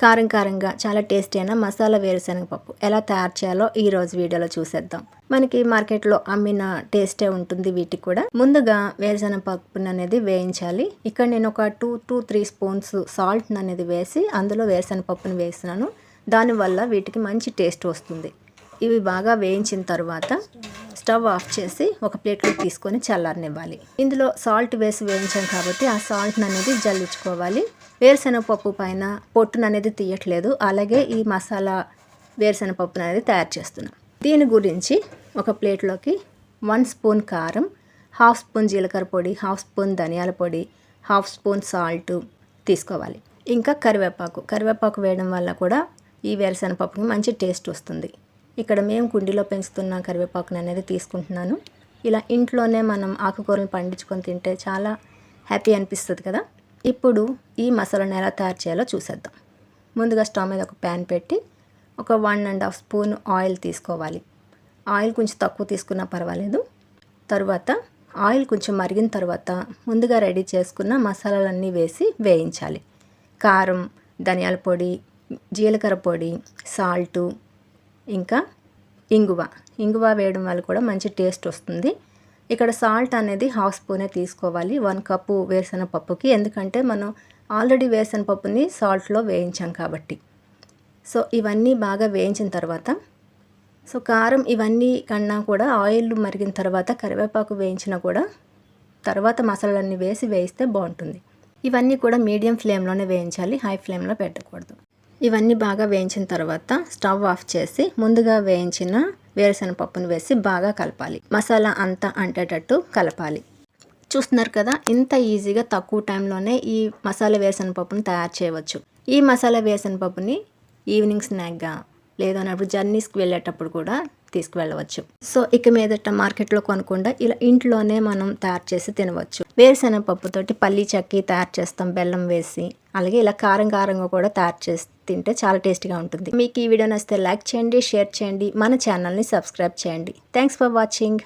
కారం కారంగా చాలా టేస్టీ అయిన మసాలా వేరుశనగ పప్పు ఎలా తయారు చేయాలో ఈ రోజు వీడియోలో చూసేద్దాం. మనకి మార్కెట్లో అమ్మిన టేస్టే ఉంటుంది వీటికి కూడా. ముందుగా వేరుశనగ పప్పును అనేది వేయించాలి. ఇక్కడ నేను ఒక two two three spoons salt అనేది వేసి అందులో వేరుశనగ పప్పుని వేస్తున్నాను. దానివల్ల వీటికి మంచి టేస్ట్ వస్తుంది. ఇవి బాగా వేయించిన తర్వాత స్టవ్ ఆఫ్ చేసి ఒక ప్లేట్లో తీసుకొని చల్లారనివ్వాలి. ఇందులో సాల్ట్ వేసి వేయించాం కాబట్టి ఆ సాల్ట్ అనేది జల్లించుకోవాలి. వేరుశెనగపప్పు పైన పొట్టును అనేది తీయట్లేదు. అలాగే ఈ మసాలా వేరుశనగపప్పును అనేది తయారు చేస్తున్నాం. దీని గురించి ఒక ప్లేట్లోకి వన్ స్పూన్ కారం హాఫ్ స్పూన్ జీలకర్ర పొడి హాఫ్ స్పూన్ ధనియాల పొడి హాఫ్ స్పూన్ సాల్ట్ తీసుకోవాలి. ఇంకా కరివేపాకు. కరివేపాకు వేయడం వల్ల కూడా ఈ వేరుశెనగపప్పుకి మంచి టేస్ట్ వస్తుంది. ఇక్కడ మేము కుండీలో పెంచుతున్న కరివేపాకుని అనేది తీసుకుంటున్నాను. ఇలా ఇంట్లోనే మనం ఆకుకూరలు పండించుకొని తింటే చాలా హ్యాపీ అనిపిస్తుంది కదా? ఇప్పుడు ఈ మసాలాను ఎలా తయారు చేయాలో చూసేద్దాం. ముందుగా స్టవ్ మీద ఒక ప్యాన్ పెట్టి ఒక one and half spoon oil తీసుకోవాలి. ఆయిల్ కొంచెం తక్కువ తీసుకున్నా పర్వాలేదు. తరువాత ఆయిల్ కొంచెం మరిగిన తర్వాత ముందుగా రెడీ చేసుకున్న మసాలాలన్నీ వేసి వేయించాలి. కారం ధనియాల పొడి జీలకర్ర పొడి సాల్టు ఇంకా ఇంగువ. ఇంగువ వేయడం వల్ల కూడా మంచి టేస్ట్ వస్తుంది. ఇక్కడ సాల్ట్ అనేది హాఫ్ స్పూనే తీసుకోవాలి. వన్ కప్పు వేసిన పప్పుకి ఎందుకంటే మనం ఆల్రెడీ వేసిన పప్పుని సాల్ట్లో వేయించాం కాబట్టి. సో ఇవన్నీ బాగా వేయించిన తర్వాత సో కారం ఇవన్నీ కన్నా కూడా ఆయిల్ మరిగిన తర్వాత కరివేపాకు వేయించినా కూడా తర్వాత మసాలాలన్నీ వేసి వేయిస్తే బాగుంటుంది. ఇవన్నీ కూడా మీడియం ఫ్లేమ్లోనే వేయించాలి. హై ఫ్లేమ్లో పెట్టకూడదు. ఇవన్నీ బాగా వేయించిన తర్వాత స్టవ్ ఆఫ్ చేసి ముందుగా వేయించిన వేరుశనగపప్పును వేసి బాగా కలపాలి. మసాలా అంతా అంటేటట్టు కలపాలి. చూస్తున్నారు కదా ఇంత ఈజీగా తక్కువ టైంలోనే ఈ మసాలా వేసనపప్పును పప్పును తయారు చేయవచ్చు. ఈ మసాలా వేరుశనగ పప్పుని ఈవినింగ్ స్నాక్గా లేదన్నప్పుడు జర్నీస్కి వెళ్ళేటప్పుడు కూడా తీసుకువెళ్ళవచ్చు. సో ఇక మీదట మార్కెట్లో కొనకుండా ఇలా ఇంట్లోనే మనం తయారు చేసి తినవచ్చు. వేరుశనగ పప్పుతోటి పల్లి చక్కి తయారు చేస్తాం బెల్లం వేసి. అలాగే ఇలా కారం కారంగా కూడా తయారు చేసి తింటే చాలా టేస్టీగా ఉంటుంది. మీకు ఈ వీడియో నచ్చితే లైక్ చేయండి షేర్ చేయండి మన ఛానల్ని సబ్స్క్రైబ్ చేయండి. Thanks for watching.